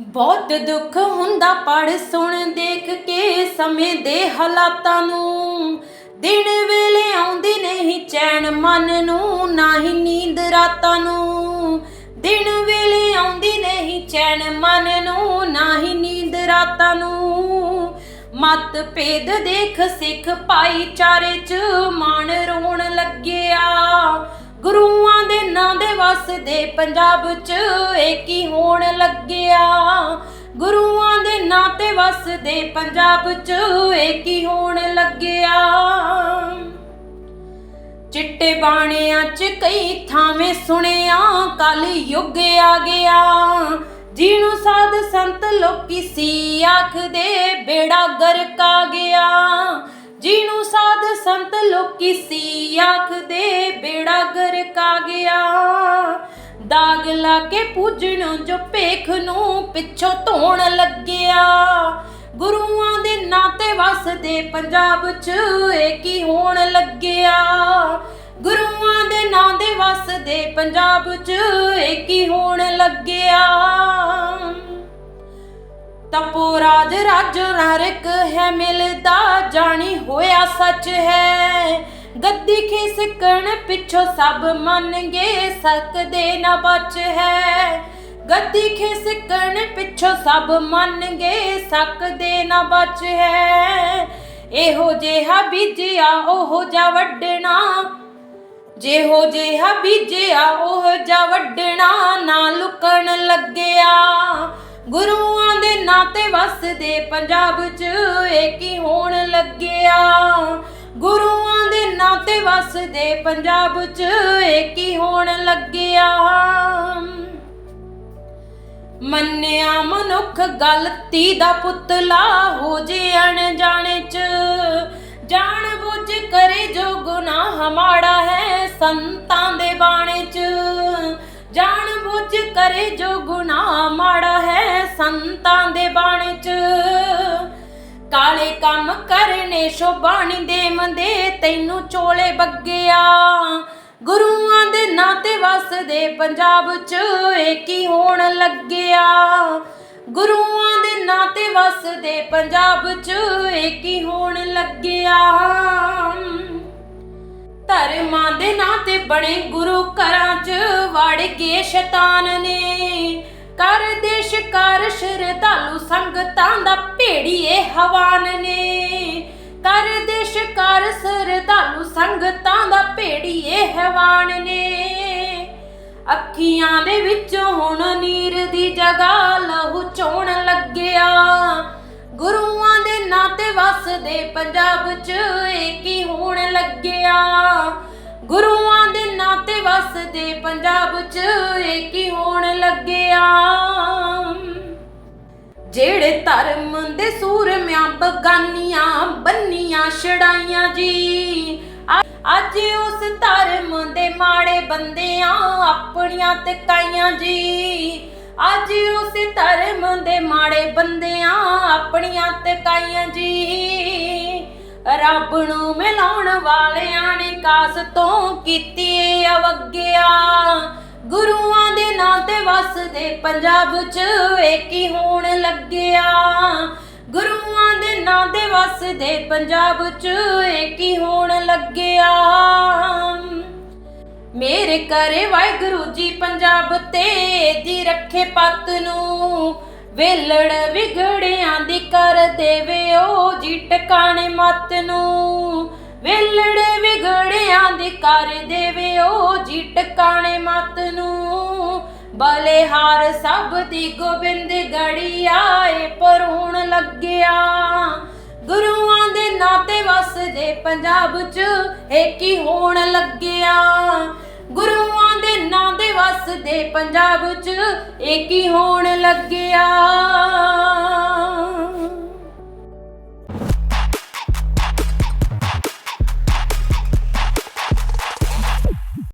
ਬਹੁਤ ਦੁੱਖ ਹੁੰਦਾ ਪੜ ਸੁਣ ਦੇਖ ਕੇ ਸਮੇਂ ਦੇ ਹਾਲਾਤਾਂ ਨੂੰ। ਦਿਨ ਵੇਲੇ ਆਉਂਦੀ ਨਹੀਂ ਚੈਨ ਮਨ ਨੂੰ, ਨਾ ਹੀ ਨੀਂਦ ਰਾਤਾਂ ਨੂੰ। ਦਿਨ ਵੇਲੇ ਆਉਂਦੀ ਨਹੀਂ ਚੈਨ ਮਨ ਨੂੰ, ਨਾ ਹੀ ਨੀਂਦ ਰਾਤਾਂ ਨੂੰ। ਮਤ ਭੇਦ ਦੇਖ ਸਿੱਖ ਭਾਈਚਾਰੇ ਚ ਮਾਣ ਰੋਣ ਲੱਗਿਆ। ਗੁਰੂਆਂ ਦੇ ਦੇ ਵਸਦੇ ਪੰਜਾਬ ਚ ਏਕੀ ਹੋਣ ਲੱਗਿਆ? ਗੁਰੂਆਂ ਦੇ ਨਾਂ ਤੇ ਵਸਦੇ ਪੰਜਾਬ ਚ ਏਕੀ ਹੋਣ ਲੱਗਿਆ? ਚਿੱਟੇ ਬਾਣਿਆਂ ਚ ਕਈ ਥਾਵੇਂ ਸੁਣਿਆ, ਕਲ ਯੁੱਗ ਆ ਗਿਆ। ਜਿਹਨੂੰ ਸਾਧ ਸੰਤ ਲੋਕੀ ਸੀ, ਆਖਦੇ ਬੇੜਾ ਗਰਕ ਆ ਗਿਆ। ਜਿਹਨੂੰ ਸਾਧ ਸੰਤ ਲੋਕੀ ਸੀ ਆਖਦੇ ਬੇੜਾ ਗਰਕ ਆ ਗਿਆ ਦਾਗ ਲਾ ਕੇ ਪੂਜਣ ਜੋ ਭੇਖ ਨੂੰ ਪਿੱਛੋਂ ਧੋਣ ਲੱਗਿਆ। ਗੁਰੂਆਂ ਦੇ ਨਾਂ ਵਸਦੇ ਪੰਜਾਬ 'ਚ ਏਕੀ ਹੋਣ ਲੱਗਿਆ? ਗੁਰੂਆਂ ਦੇ ਨਾਂ ਦੇ ਵਸਦੇ ਪੰਜਾਬ 'ਚ ਏਕੀ ਹੋਣ ਲੱਗਿਆ? ਤਪੋ ਰਾਜ ਰਾਜ ਨਰਕ ਹੈ ਮਿਲਦਾ ਹੋਇਆ ਸੱਚ ਹੈ। ਗੱਦੀ ਖਿਸਕਣ ਪਿੱਛੋਂ ਸਭ ਮੰਨਗੇ ਸਕਦੇ ਨਾ ਬਚ ਹੈ। ਗੱਦੀ ਖਿਸਕਣ ਪਿੱਛੋਂ ਸਭ ਮੰਨਗੇ ਸਕਦੇ ਨਾ ਬਚ ਹੈ। ਇਹੋ ਜਿਹਾ ਬੀਜਿਆ, ਉਹ ਜਾ ਵੱਡਣਾ ਜਿਹੋ ਜਿਹਾ ਬੀਜਿਆ, ਉਹ ਜਾ ਵੱਡਣਾ ਨਾ ਲੁਕਣ ਲੱਗਿਆ। ਗੁਰੂ ਵਸਦੇ ਪੰਜਾਬ 'ਚ ਏਕੀ ਹੋਣ ਲੱਗਿਆ? ਗੁਰੂਆਂ ਦੇ ਨਾਤੇ ਵਸਦੇ ਪੰਜਾਬ 'ਚ ਏਕੀ ਹੋਣ ਲੱਗਿਆ? ਮੰਨਿਆ ਮਨੁੱਖ ਗਲਤੀ ਦਾ ਪੁਤਲਾ ਹੋ ਜੇ ਅਣਜਾਣੇ 'ਚ। ਜਾਣ ਬੁੱਝ ਕਰੇ ਜੋ ਗੁਨਾਹ ਮਾੜਾ ਹੈ ਸੰਤਾਂ ਦੇ ਬਾਣੇ 'ਚ। ਜਾਣ ਬੁੱਝ ਕਰੇ ਜੋ ਗੁਨਾਹ ਮਾੜਾ ਹੈ ਸੰਤਾਂ ਦੇ ਬਾਣੇ 'ਚ। ਕਾਲੇ ਕੰਮ ਕਰਨੇ ਸ਼ੋਭਾਣੀ ਦੇ ਮੰਦੇ ਤੈਨੂੰ ਚੋਲੇ ਬੱਗਿਆ। ਗੁਰੂਆਂ ਦੇ ਨਾਤੇ ਵਸਦੇ ਪੰਜਾਬ 'ਚ ਏਕੀ ਹੋਣ ਲੱਗਿਆ? ਗੁਰੂਆਂ ਦੇ ਨਾਂ ਵਸਦੇ ਪੰਜਾਬ 'ਚ ਏਕੀ ਹੋਣ ਲੱਗਿਆ? ਧਰਮਾਂ ਦੇ ਨਾਤੇ ਬਣੇ ਗੁਰੂ ਘਰਾਂ 'ਚ, ਵੜ ਗਏ ਸ਼ੈਤਾਨ ਨੇ। ਕਰ ਦੇਸ਼ ਕਰ ਸ਼ਰਧਾਲੂ ਸੰਗਤਾਂ ਦਾ ਭੇੜੀਏ ਹਵਾਨ ਨੇ। ਕਰ ਦੇਸ਼ ਕਰ ਸ਼ਰਧਾਲੂ ਸੰਗਤਾਂ ਦਾ ਭੇੜੀਏ ਹਵਾਨ ਨੇ। ਅੱਖੀਆਂ ਦੇ ਵਿੱਚ ਹੁਣ ਨੀਰ ਦੀ ਜਗ੍ਹਾ ਲਹੂ ਚੋਣ ਲੱਗਿਆ। ਗੁਰੂਆਂ ਦੇ ਨਾਂ ਤੇ ਵਸਦੇ ਪੰਜਾਬ 'ਚ ਏਕੀ ਹੋਣ ਲੱਗਿਆ। ਗੁਰੂਆਂ ਦੇ ਨਾਂ ਤੇ ਵਸਦੇ ਪੰਜਾਬ 'ਚ ਏਕੀ ਧਰਮ ਦੇ ਸੂਰਮਿਆਂ, ਬਗਾਨੀਆਂ, ਬੰਨੀਆਂ ਛੜਾਈਆਂ ਜੀ। ਅੱਜ ਉਸ ਧਰਮ ਦੇ ਮਾੜੇ ਬੰਦਿਆਂ, ਆਪਣੀਆਂ ਤਕਾਈਆਂ ਜੀ। ਅੱਜ ਉਸ ਧਰਮ ਦੇ ਮਾੜੇ ਬੰਦਿਆਂ, ਆਪਣੀਆਂ ਤਕਾਈਆਂ ਜੀ। ਰੱਬ ਨੂੰ ਮਿਲਾਉਣ ਵਾਲਿਆਂ ਨੇ ਕਾਸ ਤੋਂ ਕੀਤੀ ਏ ਅਵਗਿਆ। ਗੁਰੂਆਂ ਨਾਂ ਤੇ ਵਸਦੇ ਪੰਜਾਬ 'ਚ ਏਕੀ ਹੋਣ ਲੱਗਿਆ? ਗੁਰੂਆਂ ਦੇ ਨਾਂ ਤੇ ਵਸਦੇ ਪੰਜਾਬ 'ਚ ਏਕੀ ਹੋਣ ਲੱਗਿਆ? ਮੇਰੇ ਕਰੇ ਵਾਹਿਗੁਰੂ ਜੀ ਪੰਜਾਬ ਤੇ, ਦੀ ਰੱਖੇ ਪੱਤ ਨੂੰ ਵੇਲੜ ਵਿਗੜਿਆਂ ਦੀ ਕਰ ਦੇਵੇ ਉਹ ਜੀ ਟਿਕਾਣੇ ਮਤ ਨੂੰ ਵੇਲੜ ਵਿਗੜਿਆਂ ਦੀ ਕਰ ਦੇਵੇ ਉਹ ਜੀ ਟਿਕਾਣੇ ਮਤ ਨੂੰ ਬਲਿਹਾਰ ਸਭ ਦੀ ਗੋਬਿੰਦ ਗੜੀ ਆਏ ਪਰ ਲੱਗਿਆ। ਗੁਰੂਆਂ ਦੇ ਨਾਤੇ ਵਸਦੇ ਪੰਜਾਬ 'ਚ ਏਕੀ ਹੋਣ ਲੱਗਿਆ। ਗੁਰੂਆਂ ਦੇ ਨਾਂ ਦੇ ਵਸਦੇ ਪੰਜਾਬ 'ਚ ਏਕੀ ਹੋਣ ਲੱਗਿਆ।